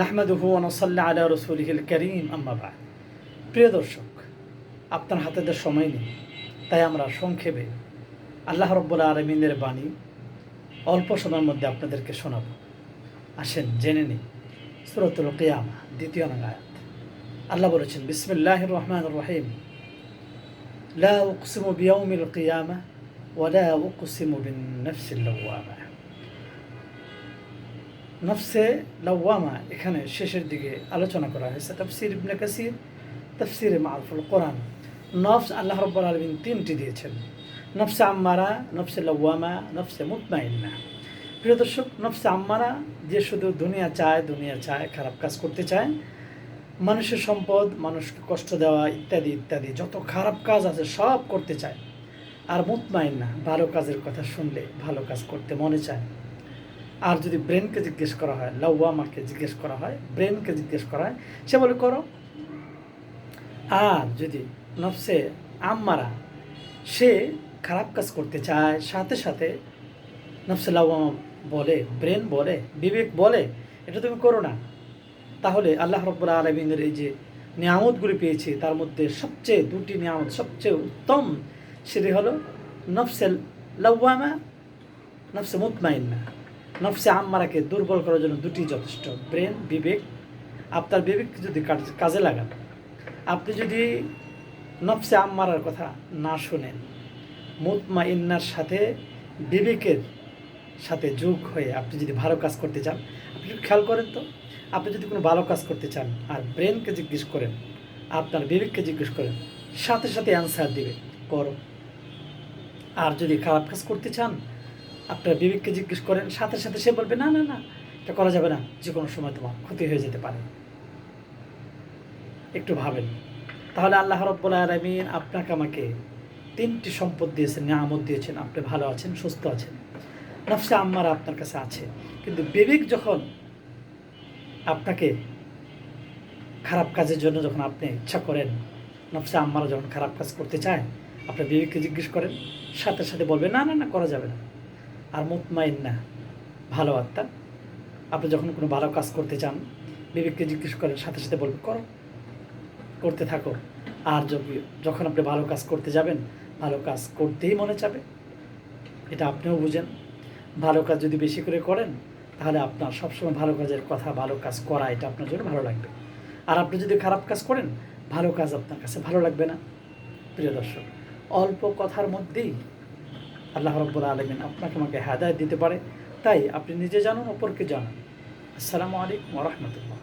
নাহমাদুহু ওনসাল্লা আলা রসুলহিল করিম আম্মাবাদ প্রিয় দর্শক, আপনার হাতে সময় নেই, তাই আমরা সংক্ষেপে আল্লাহ রব্বুল আলমিনের বাণী অল্প সময়ের মধ্যে আপনাদেরকে শোনাব। আসেন, জেনে নিই। সুরতুল কিয়ামা, দ্বিতীয় নং আয়াত। আল্লাহ বলেছেন বিসমিল্লাহ রহমান রহিম। লা উকসিমু বিয়াউমিল কিয়ামা ওয়ালা উকসিমু বিন নফসিল লাওয়ামা। নফসে লাওয়ামা এখানে শেষের দিকে আলোচনা করা হয়েছে। তফসির ইবনে কাসির, তফসিরে মারফুল কোরআন। নফস আল্লাহ রব্বুল আলমিন তিনটি দিয়েছেন। নফসে আম্মারা, নফসে লাওয়ামা, নফসে মুতমাইন্না। প্রিয় দর্শক, নফসে আম্মারা যে শুধু দুনিয়া চায় দুনিয়া চায়, খারাপ কাজ করতে চায়, মানুষের সম্পদ, মানুষকে কষ্ট দেওয়া ইত্যাদি ইত্যাদি, যত খারাপ কাজ আছে সব করতে চায়। আর মুতমাইন্না, ভালো কাজের কথা শুনলে ভালো কাজ করতে মনে চায়। আর যদি ব্রেনকে জিজ্ঞেস করা হয়, লাউয়ামাকে জিজ্ঞেস করা হয় ব্রেনকে জিজ্ঞেস করা হয়, সে বলে, করো। আর যদি নফসে আম্মারা, সে খারাপ কাজ করতে চায়, সাথে সাথে নফসে লাউয়ামা বলে ব্রেন বলে, বিবেক বলে, এটা তুমি করো না। তাহলে আল্লাহ রব্বুল আলমিনের এই যে নিয়ামতগুলি পেয়েছি, তার মধ্যে সবচেয়ে দুটি নিয়ামত, সবচেয়ে উত্তম সেটি হলো নফসেল লাউয়ামা, নফসে মুতমাইন্না। নফসে আম্মারাকে দুর্বল করার জন্য দুটি যথেষ্ট। ব্রেন, বিবেক। আপনার বিবেককে যদি কাজ- লাগান। আপনি যদি নফসে আম্মারার কথা না শোনেন মুতমা ইন্নার সাথে, বিবেকের সাথে যোগ হয়ে আপনি যদি ভালো কাজ করতে চান, আপনি খেয়াল করেন তো। আপনি যদি কোনো ভালো কাজ করতে চান আর ব্রেনকে জিজ্ঞেস করেন, আপনার বিবেককে জিজ্ঞেস করেন, সাথে সাথে অ্যান্সার দিবে, করো। আর যদি খারাপ কাজ করতে চান আপনার বিবেককে জিজ্ঞেস করেন, সাথে সাথে সে বলবে, না না না, এটা করা যাবে না। যে কোনো সময় তোমার ক্ষতি হয়ে যেতে পারে। একটু ভাবেন। তাহলে আল্লাহ রব্বুল আলমিন আপনাকে আমাকে তিনটি সম্পদ দিয়েছেন, নিয়ামত দিয়েছেন। আপনি ভালো আছেন, সুস্থ আছেন। নফসে আম্মারা আপনার কাছে আছে। কিন্তু বিবেক যখন আপনাকে খারাপ কাজের জন্য যখন আপনি ইচ্ছা করেন, নফসে আম্মারা যখন খারাপ কাজ করতে চায় আপনার বিবেককে জিজ্ঞেস করেন, সাথে সাথে বলবে, না না না, করা যাবে না। আর মুতমাইন না। ভালো আত্মা। আপনি যখন কোনো ভালো কাজ করতে চান, বিবেককে জিজ্ঞেস করেন, সাথে সাথে বলবে, করো, করতে থাকো। আর যখন আপনি ভালো কাজ করতে যাবেন, ভালো কাজ করতেই মনে চাবে। এটা আপনিও বুঝেন। ভালো কাজ যদি বেশি করে করেন, তাহলে আপনার সবসময় ভালো কাজের কথা, ভালো কাজ করা, এটা আপনার জন্য ভালো লাগবে। আর আপনি যদি খারাপ কাজ করেন, ভালো কাজ আপনার কাছে ভালো লাগবে না। প্রিয় দর্শক, অল্প কথার মধ্যেই আল্লাহ রব্বুল আলমিন আপনাকে আমাকে হেদায়ত দিতে পারে। তাই আপনি নিজে জানুন, অপরকে জানুন। আসসালামু আলাইকুম রহমতুল্লাহ।